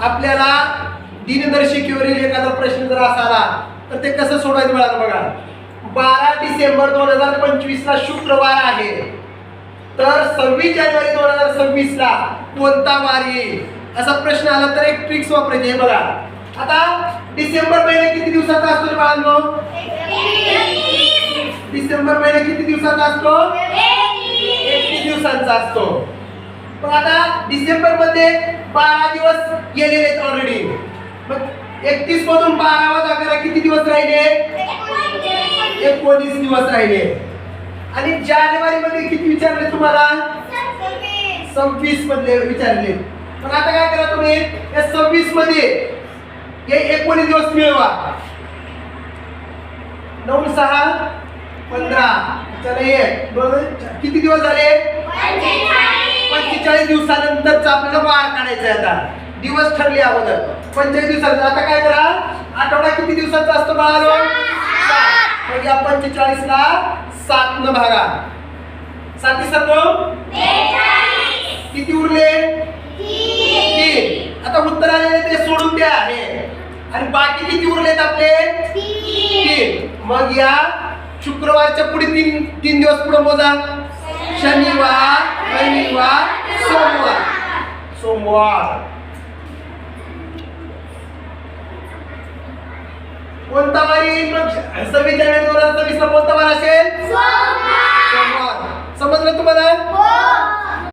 आपल्याला दिनदर्शिकेवरील एखादा प्रश्न जर असा आला तर ते कसं सोडवायचं मला बघा. बारा डिसेंबर दोन हजार पंचवीस ला शुक्रवार आहे. तर सव्वीस जानेवारी दोन हजार सव्वीस ला कोणता वार? येईल असा प्रश्न आला तर एक ट्रिक्स वापरायची आहे बघा. आता डिसेंबर महिना किती दिवसाचा असतो बाळांनो? डिसेंबर महिना किती दिवसाचा असतो? एकतीस दिवसांचा असतो. पण आता डिसेंबरमध्ये बारा दिवस गेलेले आहेत ऑलरेडी मग एकतीस मधून बारा वजा किती दिवस राहिले? एकोणीस दिवस राहिले. आणि जानेवारी मध्ये किती विचारले तुम्हाला? सव्वीस मधले विचारले. पण आता काय करा तुम्ही? या सव्वीसमध्ये हे एकोणीस दिवस मिळवा. नऊ सहा पंधरा. चला हे. दोन किती दिवस झाले? पंचेचाळीस दिवसानंतरचा आपल्याला वार काढायचा आहे आता. दिवस ठरले अगोदर. पंचेचाळीस दिवसाचा? आता काय करा? आठवडा किती दिवसाचा असतो बाळालो. मग या पंचेचाळीस ला सात न भागा. साती सर्व किती उरले? तीन. आता उत्तर आलेले ते सोडून द्या. हे. आणि बाकी किती उरलेत आपले? तीन. मग या शुक्रवारच्या पुढे तीन तीन दिवस पुढे मोजा. शनिवार. सोमवार कोणता वार येईल मग सव्वीस